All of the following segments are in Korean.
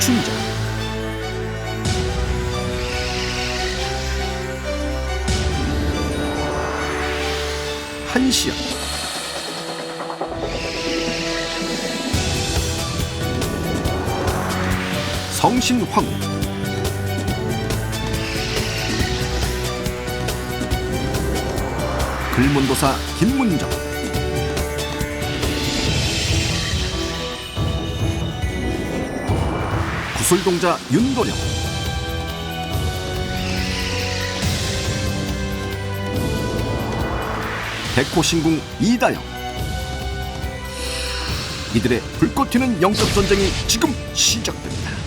춘자 한시연. 성신황후 글문도사 김문정 구슬동자 윤도령 백호신궁 이다영 이들의 불꽃 튀는 영적 전쟁이 지금 시작됩니다.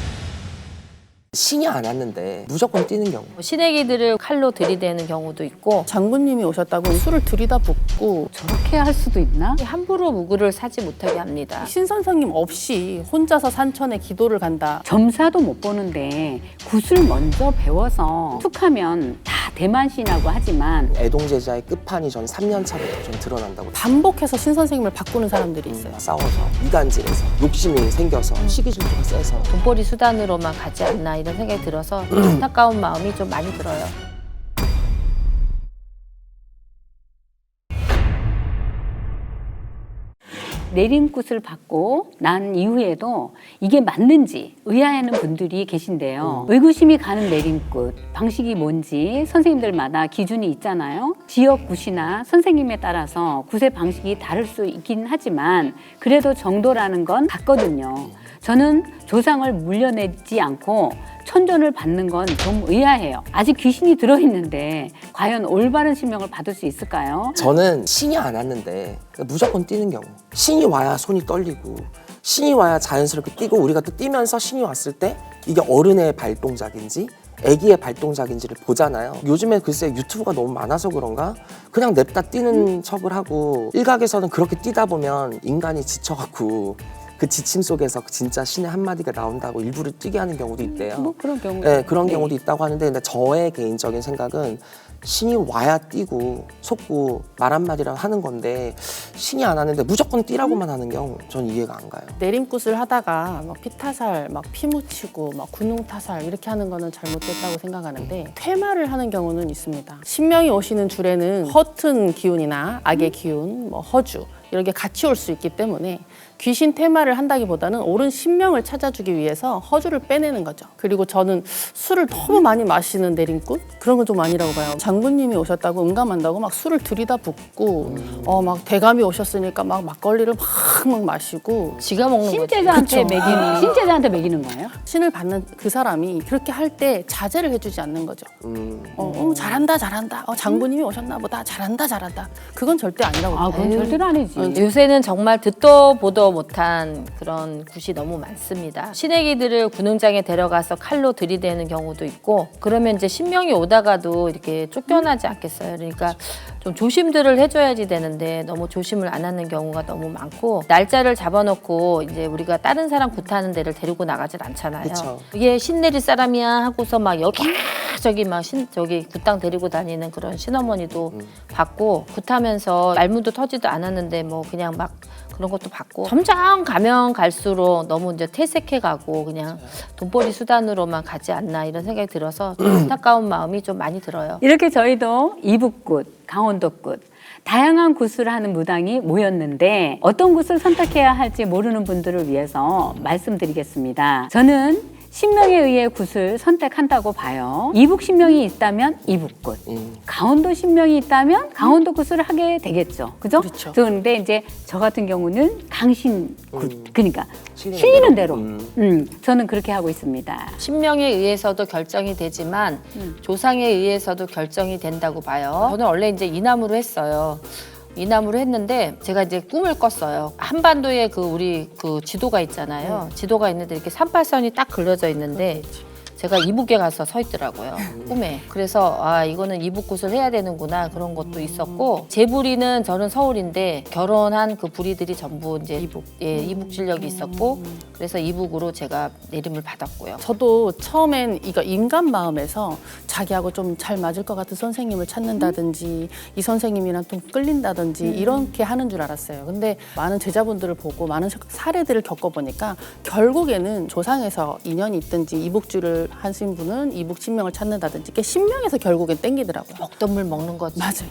신이 안 왔는데 무조건 뛰는 경우. 시래기들을 칼로 들이대는 경우도 있고 장군님이 오셨다고 술을 들이다 붓고 저렇게 할 수도 있나? 함부로 무구를 사지 못하게 합니다. 신 선생님 없이 혼자서 산천에 기도를 간다. 점사도 못 보는데 굿을 먼저 배워서 툭하면 다 대만신이라고 하지만 애동제자의 끝판이 전 3년 차부터 좀 드러난다고. 반복해서 신 선생님을 바꾸는 사람들이 있어요. 싸워서 이간질해서 욕심이 생겨서 시기 질투가 세서 돈벌이 수단으로만 가지 않나 이런 생각이 들어서 안타까운 마음이 좀 많이 들어요. 내림굿을 받고 난 이후에도 이게 맞는지 의아해하는 분들이 계신데요. 의구심이 가는 내림굿 방식이 뭔지 선생님들마다 기준이 있잖아요. 지역 굿이나 선생님에 따라서 굿의 방식이 다를 수 있긴 하지만 그래도 정도라는 건 같거든요. 저는 조상을 물려내지 않고 천전을 받는 건 좀 의아해요. 아직 귀신이 들어있는데 과연 올바른 신명을 받을 수 있을까요? 저는 신이 안 왔는데 무조건 뛰는 경우. 신이 와야 손이 떨리고 신이 와야 자연스럽게 뛰고 우리가 또 뛰면서 신이 왔을 때 이게 어른의 발동작인지 아기의 발동작인지를 보잖아요. 요즘에 글쎄 유튜브가 너무 많아서 그런가 그냥 냅다 뛰는 척을 하고 일각에서는 그렇게 뛰다 보면 인간이 지쳐갖고 그 지침 속에서 진짜 신의 한마디가 나온다고 일부러 뛰게 하는 경우도 있대요. 뭐 그런 경우. 네, 그런 경우도 있다고 하는데 근데 저의 개인적인 생각은 신이 와야 뛰고 속고 말 한마디라도 하는 건데 신이 안 하는데 무조건 뛰라고만 하는 경우 전 이해가 안 가요. 내림굿을 하다가 막 피타살, 막 피 묻히고, 막 군용 타살 이렇게 하는 거는 잘못됐다고 생각하는데 퇴마를 하는 경우는 있습니다. 신명이 오시는 줄에는 허튼 기운이나 악의 기운, 뭐 허주 이런 게 같이 올 수 있기 때문에 귀신 퇴마를 한다기보다는 옳은 신명을 찾아주기 위해서 허주를 빼내는 거죠. 그리고 저는 술을 너무 많이 마시는 내림꾼 그런 건 좀 아니라고 봐요. 장군님이 오셨다고 응감한다고 막 술을 들이다 붓고 어 막 대감이 오셨으니까 막 막걸리를 막, 막 마시고 지가 먹는 거지. 신제자한테. 먹이는 신제자한테 먹이는 거예요? 신을 받는 그 사람이 그렇게 할 때 자제를 해주지 않는 거죠. 음, 어, 어, 잘한다 잘한다. 어, 장군님이 오셨나 보다. 잘한다 잘한다. 그건 절대 아니라고 아, 봐요. 그건 절대로 아니지. 요새는 정말 듣도 보도 못한 그런 굿이 너무 많습니다. 시래기들을 군웅장에 데려가서 칼로 들이대는 경우도 있고 그러면 이제 신명이 오다가도 이렇게 쫓겨나지 않겠어요. 그러니까 좀 조심들을 해줘야지 되는데 너무 조심을 안 하는 경우가 너무 많고 날짜를 잡아놓고 이제 우리가 다른 사람 굿하는 데를 데리고 나가질 않잖아요. 그쵸. 이게 신내릴 사람이야 하고서 막 여기 저기 막 신 저기 굿당 데리고 다니는 그런 신어머니도 봤고 굿하면서 말문도 터지도 않았는데 뭐 그냥 막 그런 것도 봤고 점점 가면 갈수록 너무 이제 퇴색해 가고 그냥 돈벌이 수단으로만 가지 않나 이런 생각이 들어서 좀 안타까운 마음이 좀 많이 들어요. 이렇게 저희도 이북굿, 강원도굿 다양한 굿을 하는 무당이 모였는데 어떤 굿을 선택해야 할지 모르는 분들을 위해서 말씀드리겠습니다. 저는 신명에 의해 굿을 선택한다고 봐요. 이북 신명이 있다면 이북 굿, 음. 강원도 신명이 있다면 강원도 굿을 하게 되겠죠. 그죠? 그렇죠. 그런데 이제 저 같은 경우는 강신 굿, 그러니까 실리는. 대로. 음. 음, 저는 그렇게 하고 있습니다. 신명에 의해서도 결정이 되지만 음. 조상에 의해서도 결정이 된다고 봐요. 저는 원래 이제 이남으로 했어요. 이남으로 했는데 제가 이제 꿈을 꿨어요. 한반도에 그 우리 그 지도가 있잖아요. 지도가 있는데 이렇게 38선이 딱 그려져 있는데 제가 이북에 가서 서 있더라고요 꿈에. 그래서 아 이거는 이북 굿을 해야 되는구나 그런 것도 있었고 제 부리는 저는 서울인데 결혼한 그 부리들이 전부 이제 이북 예 이북 진력이 있었고 그래서 이북으로 제가 내림을 받았고요. 저도 처음엔 이거 인간 마음에서 자기하고 좀 잘 맞을 것 같은 선생님을 찾는다든지 이 선생님이랑 좀 끌린다든지 이렇게 하는 줄 알았어요. 근데 많은 제자분들을 보고 많은 사례들을 겪어보니까 결국에는 조상에서 인연이 있든지 이북주를 하신 분은 이북 신명을 찾는다든지 이게 신명에서 결국엔 땡기더라고요. 먹던 물 먹는 거지 맞아요.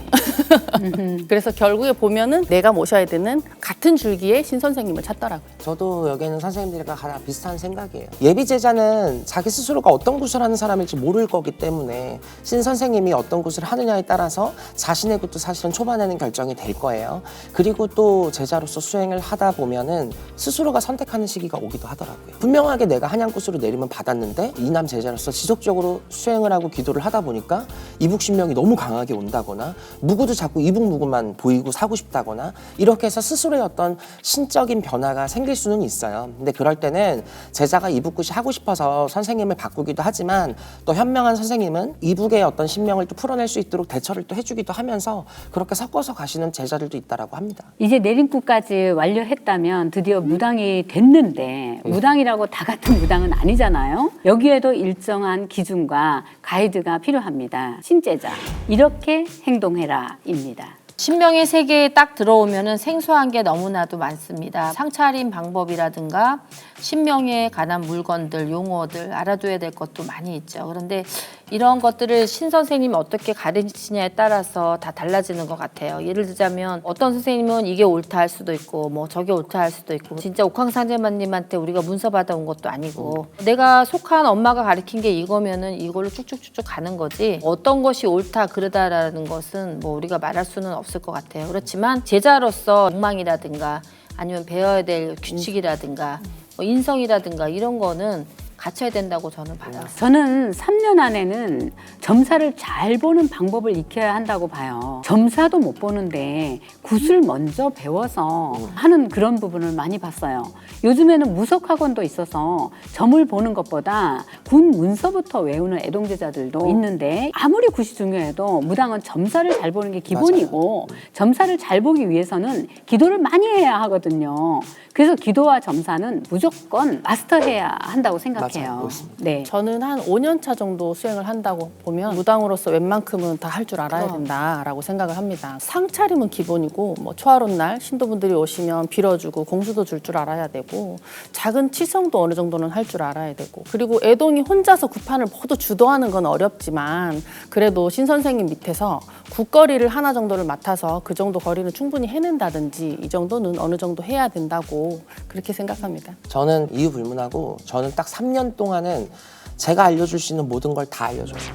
그래서 결국에 보면은 내가 모셔야 되는 같은 줄기의 신 선생님을 찾더라고요. 저도 여기 있는 선생님들과 가장 비슷한 생각이에요. 예비 제자는 자기 스스로가 어떤 굿을 하는 사람일지 모를 거기 때문에 신 선생님이 어떤 굿을 하느냐에 따라서 자신의 굿도 사실은 초반에는 결정이 될 거예요. 그리고 또 제자로서 수행을 하다 보면은 스스로가 선택하는 시기가 오기도 하더라고요. 분명하게 내가 한양 굿으로 내리면 받았는데 이남 제자로서 지속적으로 수행을 하고 기도를 하다 보니까 이북 신명이 너무 강하게 온다거나 무구도 자꾸 이북 무구만 보이고 사고 싶다거나 이렇게 해서 스스로의 어떤 신적인 변화가 생길 수는 있어요. 근데 그럴 때는 제자가 이북굿이 하고 싶어서 선생님을 바꾸기도 하지만 또 현명한 선생님은 이북의 어떤 신명을 또 풀어낼 수 있도록 대처를 또 해주기도 하면서 그렇게 섞어서 가시는 제자들도 있다라고 합니다. 이제 내림굿까지 완료했다면 드디어 무당이 됐는데 무당이라고 다 같은 무당은 아니잖아요. 여기에도 일정한 기준과 가이드가 필요합니다. 신제자 이렇게 행동해라입니다. 신명의 세계에 딱 들어오면은 생소한 게 너무나도 많습니다. 상차림 방법이라든가 신명에 관한 물건들, 용어들 알아둬야 될 것도 많이 있죠. 그런데 이런 것들을 신 선생님이 어떻게 가르치냐에 따라서 다 달라지는 것 같아요. 예를 들자면 어떤 선생님은 이게 옳다 할 수도 있고 뭐 저게 옳다 할 수도 있고 진짜 옥황상제마님한테 우리가 문서 받아온 것도 아니고 내가 속한 엄마가 가르친 게 이거면은 이걸로 쭉쭉쭉쭉 가는 거지 어떤 것이 옳다 그르다라는 것은 뭐 우리가 말할 수는 없을 것 같아요. 그렇지만 제자로서 욕망이라든가 아니면 배워야 될 규칙이라든가 뭐 인성이라든가 이런 거는 갖춰야 된다고 저는 봐요. 저는 3년 안에는 점사를 잘 보는 방법을 익혀야 한다고 봐요. 점사도 못 보는데 굿을 먼저 배워서 하는 그런 부분을 많이 봤어요. 요즘에는 무속학원도 있어서 점을 보는 것보다 굿 문서부터 외우는 애동제자들도 있는데 아무리 굿이 중요해도 무당은 점사를 잘 보는 게 기본이고 점사를 잘 보기 위해서는 기도를 많이 해야 하거든요. 그래서 기도와 점사는 무조건 마스터해야 한다고 생각해요. 맞아요. 그렇습니다. 네. 저는 한 5년 차 정도 수행을 한다고 보면 무당으로서 웬만큼은 다 할 줄 알아야 된다라고 생각을 합니다. 상차림은 기본이고 뭐 초하룻 날 신도분들이 오시면 빌어주고 공수도 줄 줄 알아야 되고 작은 치성도 어느 정도는 할 줄 알아야 되고 그리고 애동이 혼자서 구판을 모두 주도하는 건 어렵지만 그래도 신 선생님 밑에서 국거리를 하나 정도를 맡아서 그 정도 거리는 충분히 해낸다든지 이 정도는 어느 정도 해야 된다고 그렇게 생각합니다. 저는 이유 불문하고 저는 딱 3년 동안은 제가 알려줄 수 있는 모든 걸 다 알려줘서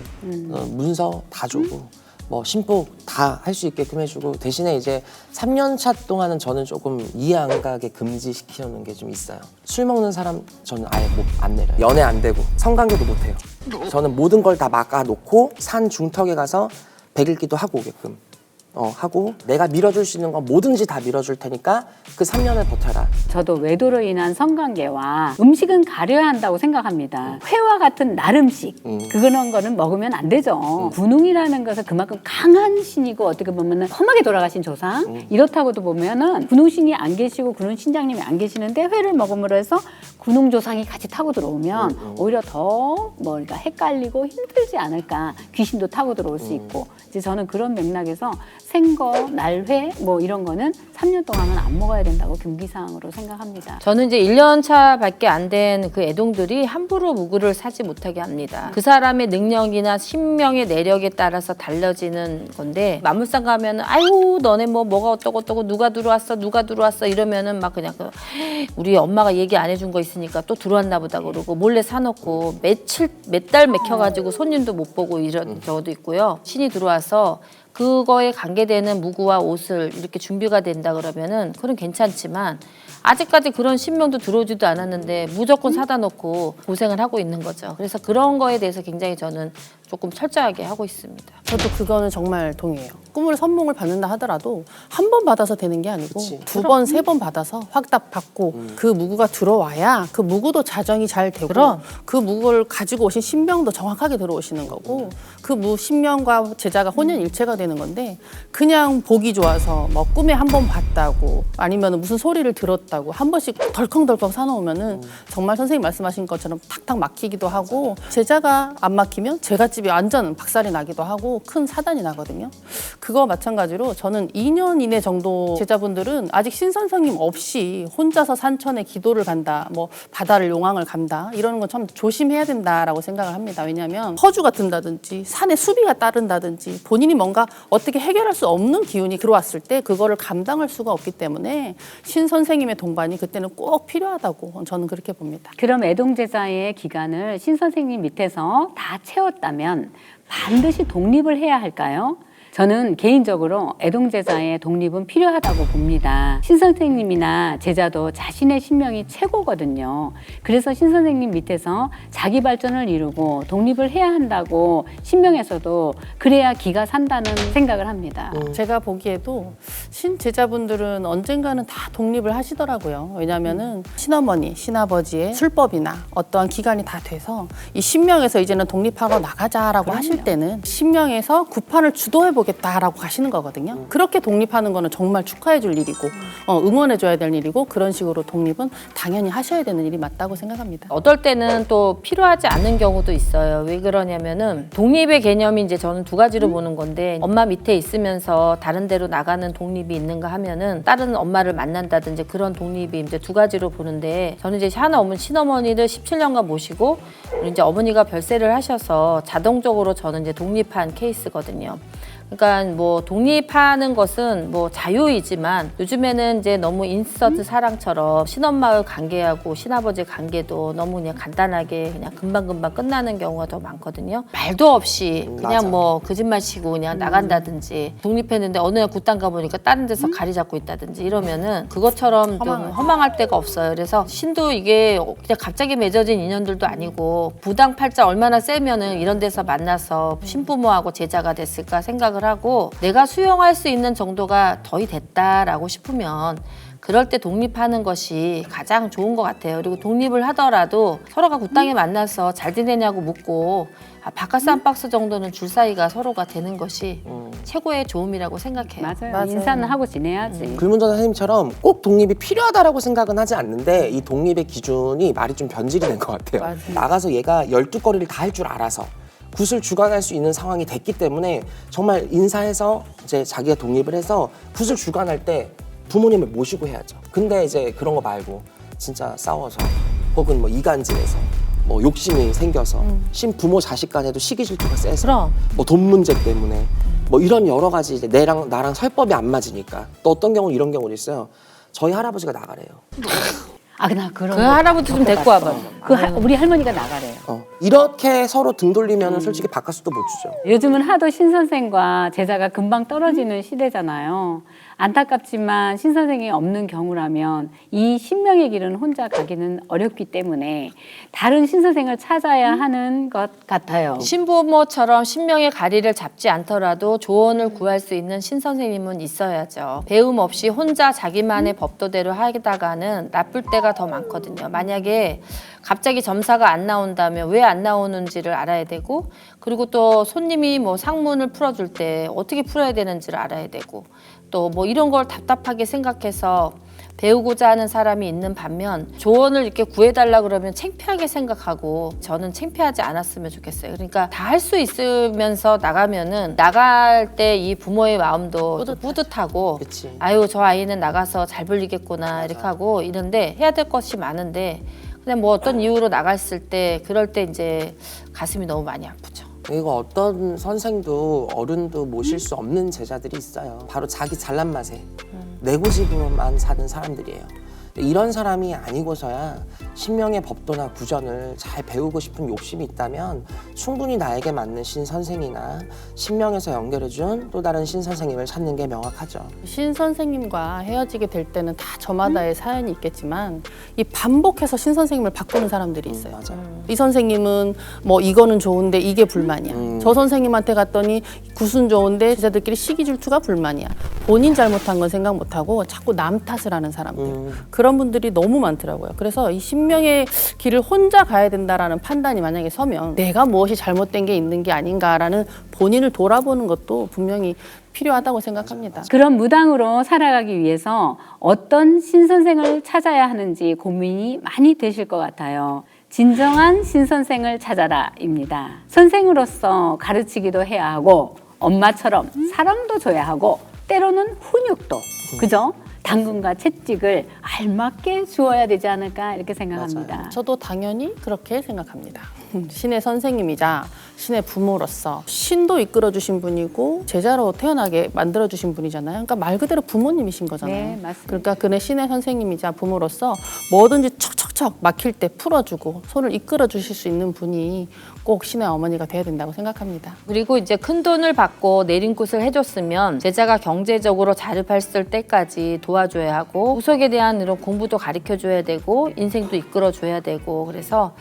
어, 문서 다 주고 뭐 심복 다 할 수 있게끔 해주고 대신에 이제 3년 차 동안은 저는 조금 이해 안 가게 금지시키는 게 좀 있어요. 술 먹는 사람 저는 아예 못안 내려요. 연애 안 되고 성관계도 못 해요. 저는 모든 걸 다 막아놓고 산 중턱에 가서 백일기도 하고 오게끔 어, 하고 내가 밀어줄 수 있는 건 뭐든지 다 밀어줄 테니까 그 3년을 버텨라. 저도 외도로 인한 성관계와 음식은 가려야 한다고 생각합니다. 회와 같은 날음식 음. 그런 거는 먹으면 안 되죠. 군웅이라는 것은 그만큼 강한 신이고 어떻게 보면은 험하게 돌아가신 조상 음. 이렇다고도 보면은 군웅신이 안 계시고 군웅 신장님이 안 계시는데 회를 먹음으로 해서 군웅 조상이 같이 타고 들어오면 음, 오히려 더 뭐가 헷갈리고 힘들지 않을까 귀신도 타고 들어올 음. 수 있고 이제 저는 그런 맥락에서 생거 날회 뭐 이런 거는 3년 동안은 안 먹어야 된다고 금기사항으로 생각합니다. 저는 이제 1년 차밖에 안 된 그 애동들이 함부로 무구를 사지 못하게 합니다. 그 사람의 능력이나 신명의 내력에 따라서 달라지는 건데 마물상 가면은 아유 너네 뭐 뭐가 어떠고 어떠고 누가 들어왔어 누가 들어왔어 이러면은 막 그냥 그 우리 엄마가 얘기 안 해준 거 있으니까 또 들어왔나 보다 그러고 몰래 사놓고 며칠 몇 달 맥혀가지고 손님도 못 보고 이런 경우도 있고요. 신이 들어와서 그거에 관계되는 무구와 옷을 이렇게 준비가 된다 그러면은 그건 괜찮지만 아직까지 그런 신명도 들어오지도 않았는데 무조건 사다 놓고 고생을 하고 있는 거죠. 그래서 그런 거에 대해서 굉장히 저는 조금 철저하게 하고 있습니다. 저도 그거는 정말 동의해요. 꿈을 선몽을 받는다 하더라도 한 번 받아서 되는 게 아니고 그치. 두 번, 세 번 받아서 확답 받고 그 무구가 들어와야 그 무구도 자정이 잘 되고 그럼. 그 무구를 가지고 오신 신명도 정확하게 들어오시는 거고 그 무 신명과 제자가 혼연일체가 되는 건데 그냥 보기 좋아서 뭐 꿈에 한 번 봤다고 아니면 무슨 소리를 들었다고 한 번씩 덜컹덜컹 사놓으면은 정말 선생님 말씀하신 것처럼 탁탁 막히기도 하고 제자가 안 막히면 제가 집이 완전 박살이 나기도 하고 큰 사단이 나거든요. 그거 마찬가지로 저는 2년 이내 정도 제자분들은 아직 신선생님 없이 혼자서 산천에 기도를 간다, 뭐 바다를 용왕을 간다 이러는 건 참 조심해야 된다라고 생각을 합니다. 왜냐하면 허주가 든다든지 산에 수비가 따른다든지 본인이 뭔가 어떻게 해결할 수 없는 기운이 들어왔을 때 그거를 감당할 수가 없기 때문에 신 선생님의 동반이 그때는 꼭 필요하다고 저는 그렇게 봅니다. 그럼 애동제자의 기간을 신 선생님 밑에서 다 채웠 다면 반드시 독립을 해야 할까요? 저는 개인적으로 애동제자의 독립은 필요하다고 봅니다. 신 선생님이나 제자도 자신의 신명이 최고거든요. 그래서 신 선생님 밑에서 자기 발전을 이루고 독립을 해야 한다고 신명에서도 그래야 기가 산다는 생각을 합니다. 제가 보기에도 신 제자분들은 언젠가는 다 독립을 하시더라고요. 왜냐하면은 신어머니, 신아버지의 술법이나 어떠한 기간이 다 돼서 이 신명에서 이제는 독립하고 나가자라고 하실 때는 신명에서 구판을 주도해 보 겠다라고 가시는 거거든요. 그렇게 독립하는 거는 정말 축하해 줄 일이고 어, 응원해 줘야 될 일이고 그런 식으로 독립은 당연히 하셔야 되는 일이 맞다고 생각합니다. 어떨 때는 또 필요하지 않는 경우도 있어요. 왜 그러냐면은 독립의 개념이 이제 저는 두 가지로 보는 건데 엄마 밑에 있으면서 다른 데로 나가는 독립이 있는가 하면은 다른 엄마를 만난다든지 그런 독립이 이제 두 가지로 보는데 저는 이제 하나 어머니 친어머니를 17년간 모시고 이제 어머니가 별세를 하셔서 자동적으로 저는 이제 독립한 케이스거든요. 그러니까 뭐 독립하는 것은 뭐 자유이지만 요즘에는 이제 너무 인서트 사랑처럼 신엄마의 관계하고 신아버지 관계도 너무 그냥 간단하게 그냥 금방금방 끝나는 경우가 더 많거든요. 말도 없이 음, 그냥 맞아. 뭐 거짓말 치고 그냥 나간다든지 독립했는데 어느 날 굿당 가보니까 다른 데서 가리 잡고 있다든지 이러면은 그것처럼 좀 허망할 데가 없어요. 그래서 신도 이게 그냥 갑자기 맺어진 인연들도 아니고 부당 팔자 얼마나 세면은 이런 데서 만나서 신부모하고 제자가 됐을까 생각 을 하고 내가 수용할 수 있는 정도가 거의 됐다라고 싶으면 그럴 때 독립하는 것이 가장 좋은 것 같아요. 그리고 독립을 하더라도 서로가 굿당에 만나서 잘 지내냐고 묻고 아, 바카스 한 박스 정도는 줄 사이가 서로가 되는 것이 최고의 좋음이라고 생각해요. 맞아요. 맞아요. 인사는 하고 지내야지. 글문전 선생님처럼 꼭 독립이 필요하다라고 생각은 하지 않는데 이 독립의 기준이 말이 좀 변질이 된 것 같아요. 맞아요. 나가서 얘가 열두 거리를 다 할 줄 알아서 굿을 주관할 수 있는 상황이 됐기 때문에 정말 인사해서 이제 자기가 독립을 해서 굿을 주관할 때 부모님을 모시고 해야죠. 근데 이제 그런 거 말고 진짜 싸워서 혹은 뭐 이간질해서 뭐 욕심이 생겨서 신 부모 자식 간에도 시기 질투가 세서 그럼. 뭐 돈 문제 때문에 뭐 이런 여러 가지 이제 내랑 나랑 설법이 안 맞으니까 또 어떤 경우는 이런 경우도 있어요. 저희 할아버지가 나가래요. 아, 나 그런 그 거 할아버지 좀 데리고 와봐. 그 할- 우리 할머니가 나가래요. 어. 이렇게 서로 등 돌리면 은 솔직히 바카스도 못 주죠. 요즘은 하도 신 선생과 제자가 금방 떨어지는 시대잖아요. 안타깝지만 신 선생이 없는 경우라면 이 신명의 길은 혼자 가기는 어렵기 때문에 다른 신 선생을 찾아야 하는 것 같아요. 신부모처럼 신명의 가리를 잡지 않더라도 조언을 구할 수 있는 신선생님은 있어야죠. 배움 없이 혼자 자기만의 법도대로 하다가는 나쁠 때가 더 많거든요. 만약에 갑자기 점사가 안 나온다면 왜 안 나오는지를 알아야 되고 그리고 또 손님이 뭐 상문을 풀어줄 때 어떻게 풀어야 되는지를 알아야 되고 또 뭐 이런 걸 답답하게 생각해서 배우고자 하는 사람이 있는 반면 조언을 이렇게 구해달라 그러면 창피하게 생각하고 저는 창피하지 않았으면 좋겠어요. 그러니까 다 할 수 있으면서 나가면은 나갈 때 이 부모의 마음도 좀 뿌듯하고 그치. 아유 저 아이는 나가서 잘 불리겠구나 이렇게 하고 이런데 해야 될 것이 많은데 그냥 뭐 어떤 이유로 나갔을 때 그럴 때 이제 가슴이 너무 많이 아프죠. 이거 어떤 선생도 어른도 모실 수 없는 제자들이 있어요. 바로 자기 잘난 맛에 내고 집으로만 사는 사람들이에요. 이런 사람이 아니고서야 신명의 법도나 구전을 잘 배우고 싶은 욕심이 있다면 충분히 나에게 맞는 신 선생이나 신명에서 연결해준 또 다른 신 선생님을 찾는 게 명확하죠. 신 선생님과 헤어지게 될 때는 다 저마다의 사연이 있겠지만 이 반복해서 신 선생님을 바꾸는 사람들이 음, 있어요. 맞아요. 이 선생님은 뭐 이거는 좋은데 이게 불만이야. 음. 저 선생님한테 갔더니 굿은 좋은데 제자들끼리 시기 질투가 불만이야. 본인 잘못한 건 생각 못 하고 자꾸 남 탓을 하는 사람들. 음. 그런 분들이 너무 많더라고요. 그래서 이 신명의 길을 혼자 가야 된다라는 판단이 만약에 서면 내가 무엇이 잘못된 게 있는 게 아닌가라는 본인을 돌아보는 것도 분명히 필요하다고 생각합니다. 그런 무당으로 살아가기 위해서 어떤 신선생을 찾아야 하는지 고민이 많이 되실 것 같아요. 진정한 신선생을 찾아라입니다. 선생으로서 가르치기도 해야 하고 엄마처럼 사랑도 줘야 하고 때로는 훈육도 그죠? 당근과 채찍을 알맞게 주어야 되지 않을까 이렇게 생각합니다. 저도 당연히 그렇게 생각합니다. 신의 선생님이자 신의 부모로서 신도 이끌어 주신 분이고 제자로 태어나게 만들어 주신 분이잖아요. 그러니까 말 그대로 부모님이신 거잖아요. 네, 맞습니다. 그러니까 그네 신의 선생님이자 부모로서 뭐든지 척척척 막힐 때 풀어주고 손을 이끌어 주실 수 있는 분이 꼭 신의 어머니가 돼야 된다고 생각합니다. 그리고 이제 큰 돈을 받고 내림굿을 해줬으면 제자가 경제적으로 자립했을 때까지 도와줘야 하고 후속에 대한 이런 공부도 가르쳐줘야 되고 인생도 이끌어줘야 되고 그래서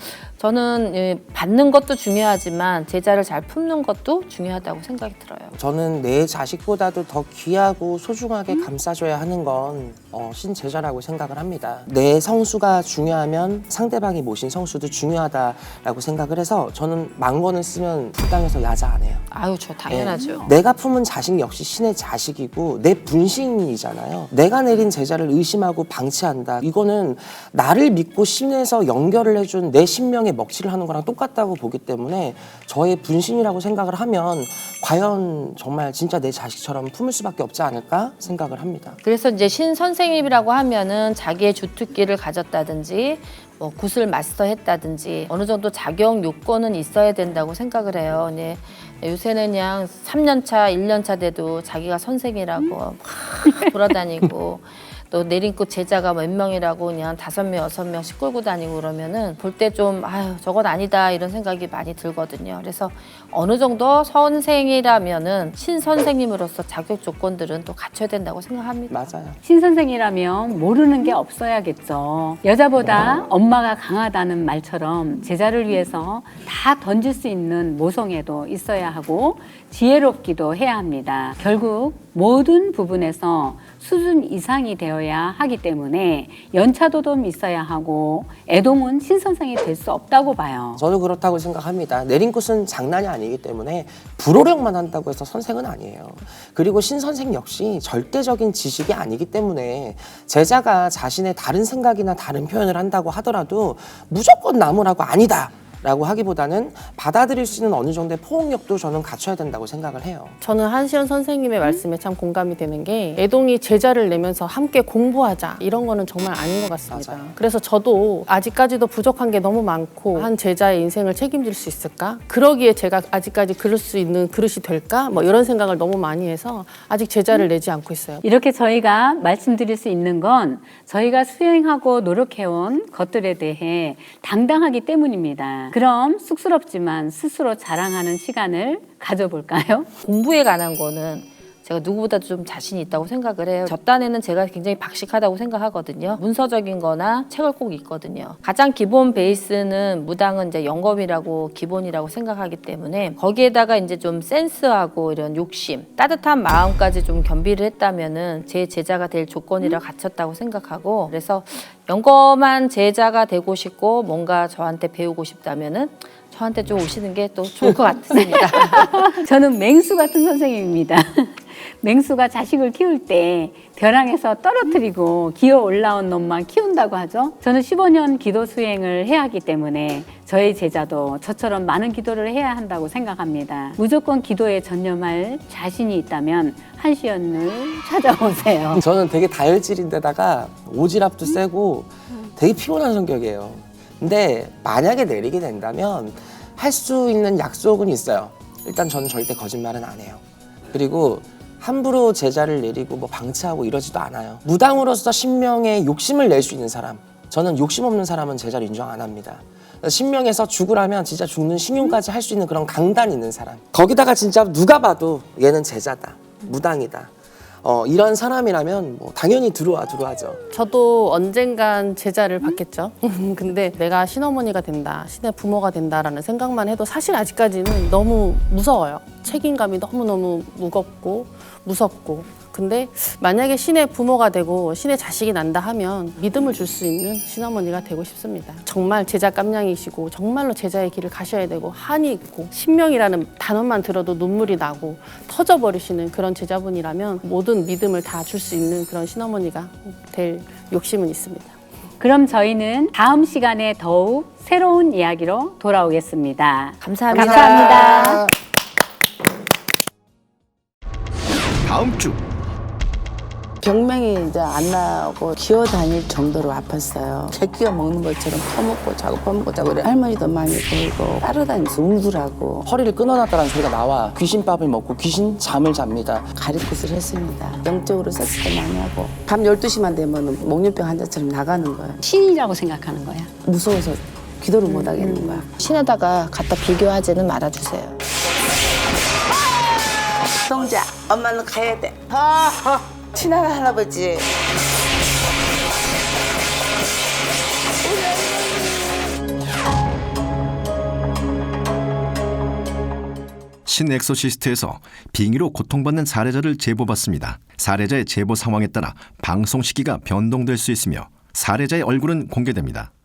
저는 예, 받는 것도 중요하지만 제자를 잘 품는 것도 중요하다고 생각이 들어요. 저는 내 자식보다도 더 귀하고 소중하게 감싸줘야 하는 건 어, 신제자라고 생각을 합니다. 내 성수가 중요하면 상대방이 모신 성수도 중요하다라고 생각을 해서 저는 망건을 쓰면 불당해서 야자 안 해요. 아유 저 당연하죠. 내가 품은 자식 역시 신의 자식이고 내 분신이잖아요. 내가 내린 제자를 의심하고 방치한다. 이거는 나를 믿고 신에서 연결을 해준 내 신명의 먹칠을 하는 거랑 똑같다고 보기 때문에 저의 분신이라고 생각을 하면 과연 정말 진짜 내 자식처럼 품을 수밖에 없지 않을까 생각을 합니다. 그래서 이제 신 선생님이라고 하면은 자기의 주특기를 가졌다든지 뭐 굿을 마스터했다든지 어느 정도 자격 요건은 있어야 된다고 생각을 해요. 근데 요새는 그냥 3년 차, 1년 차 돼도 자기가 선생이라고 막 돌아다니고 또 내린꽃 제자가 몇 명이라고 그냥 다섯 명, 여섯 명씩 끌고 다니고 그러면은 볼 때 좀 아유 저건 아니다 이런 생각이 많이 들거든요. 그래서 어느 정도 선생이라면은 신 선생님으로서 자격 조건들은 또 갖춰야 된다고 생각합니다. 맞아요. 신선생이라면 모르는 게 없어야겠죠. 여자보다 엄마가 강하다는 말처럼 제자를 위해서 다 던질 수 있는 모성애도 있어야 하고 지혜롭기도 해야 합니다. 결국 모든 부분에서 수준 이상이 되어야 하기 때문에 연차도 좀 있어야 하고 애동은 신선생이 될 수 없다고 봐요. 저도 그렇다고 생각합니다. 내린꽃은 장난이 아니기 때문에 불호령만 한다고 해서 선생은 아니에요. 그리고 신선생 역시 절대적인 지식이 아니기 때문에 제자가 자신의 다른 생각이나 다른 표현을 한다고 하더라도 무조건 나무라고 아니다. 라고 하기보다는 받아들일 수 있는 어느 정도의 포용력도 저는 갖춰야 된다고 생각을 해요. 저는 한시연 선생님의 말씀에 참 공감이 되는 게 애동이 제자를 내면서 함께 공부하자 이런 거는 정말 아닌 것 같습니다. 맞아요. 그래서 저도 아직까지도 부족한 게 너무 많고 한 제자의 인생을 책임질 수 있을까? 그러기에 제가 아직까지 그럴 수 있는 그릇이 될까? 뭐 이런 생각을 너무 많이 해서 아직 제자를 내지 않고 있어요. 이렇게 저희가 말씀드릴 수 있는 건 저희가 수행하고 노력해온 것들에 대해 당당하기 때문입니다. 그럼 쑥스럽지만 스스로 자랑하는 시간을 가져볼까요? 공부에 관한 거는 제가 누구보다도 좀 자신이 있다고 생각을 해요. 저 딴에는 제가 굉장히 박식하다고 생각하거든요. 문서적인 거나 책을 꼭 읽거든요. 가장 기본 베이스는 무당은 이제 영검이라고 기본이라고 생각하기 때문에 거기에다가 이제 좀 센스하고 이런 욕심, 따뜻한 마음까지 좀 겸비를 했다면은 제 제자가 될 조건이라 갖췄다고 생각하고 그래서 영검한 제자가 되고 싶고 뭔가 저한테 배우고 싶다면은 저한테 좀 오시는 게 또 좋을 것 같습니다. 저는 맹수 같은 선생님입니다. 맹수가 자식을 키울 때 벼랑에서 떨어뜨리고 기어 올라온 놈만 키운다고 하죠. 저는 15년 기도 수행을 해야 하기 때문에 저의 제자도 저처럼 많은 기도를 해야 한다고 생각합니다. 무조건 기도에 전념할 자신이 있다면 한시연을 찾아오세요. 저는 되게 다혈질인데다가 오지랖도 세고 되게 피곤한 성격이에요. 근데 만약에 내리게 된다면 할 수 있는 약속은 있어요. 일단 저는 절대 거짓말은 안 해요. 그리고 함부로 제자를 내리고 뭐 방치하고 이러지도 않아요. 무당으로서 신명에 욕심을 낼 수 있는 사람, 저는 욕심 없는 사람은 제자를 인정 안 합니다. 신명에서 죽으라면 진짜 죽는 신용까지 할 수 있는 그런 강단 있는 사람. 거기다가 진짜 누가 봐도 얘는 제자다, 무당이다. 어, 이런 사람이라면 뭐 당연히 들어와 들어와죠. 저도 언젠간 제자를 받겠죠. 근데 내가 신어머니가 된다, 신의 부모가 된다라는 생각만 해도 사실 아직까지는 너무 무서워요. 책임감이 너무너무 무겁고 무섭고. 근데 만약에 신의 부모가 되고 신의 자식이 난다 하면 믿음을 줄 수 있는 신어머니가 되고 싶습니다. 정말 제자 깜냥이시고 정말로 제자의 길을 가셔야 되고 한이 있고 신명이라는 단어만 들어도 눈물이 나고 터져버리시는 그런 제자분이라면 모든 믿음을 다 줄 수 있는 그런 신어머니가 될 욕심은 있습니다. 그럼 저희는 다음 시간에 더욱 새로운 이야기로 돌아오겠습니다. 감사합니다. 감사합니다. 다음 주 병명이 이제 안 나고 기어 다닐 정도로 아팠어요. 개끼어 먹는 것처럼 퍼먹고 자고 퍼먹고 자고 그래. 할머니도 많이 보이고 따라다니면서 울더라고. 허리를 끊어놨다는 소리가 나와 귀신밥을 먹고 귀신 잠을 잡니다. 가리굿을 했습니다. 영적으로 세수도 많이 하고 밤 12시만 되면 목련병 환자처럼 나가는 거예요. 신이라고 생각하는 거야. 무서워서 기도를 못 하겠는 거야. 신에다가 갖다 비교하지는 말아주세요. 성자, 엄마는 가야 돼. 친한 할아버지. 신엑소시스트에서 빙의로 고통받는 사례자를 제보받습니다. 사례자의 제보 상황에 따라 방송 시기가 변동될 수 있으며 사례자의 얼굴은 공개됩니다.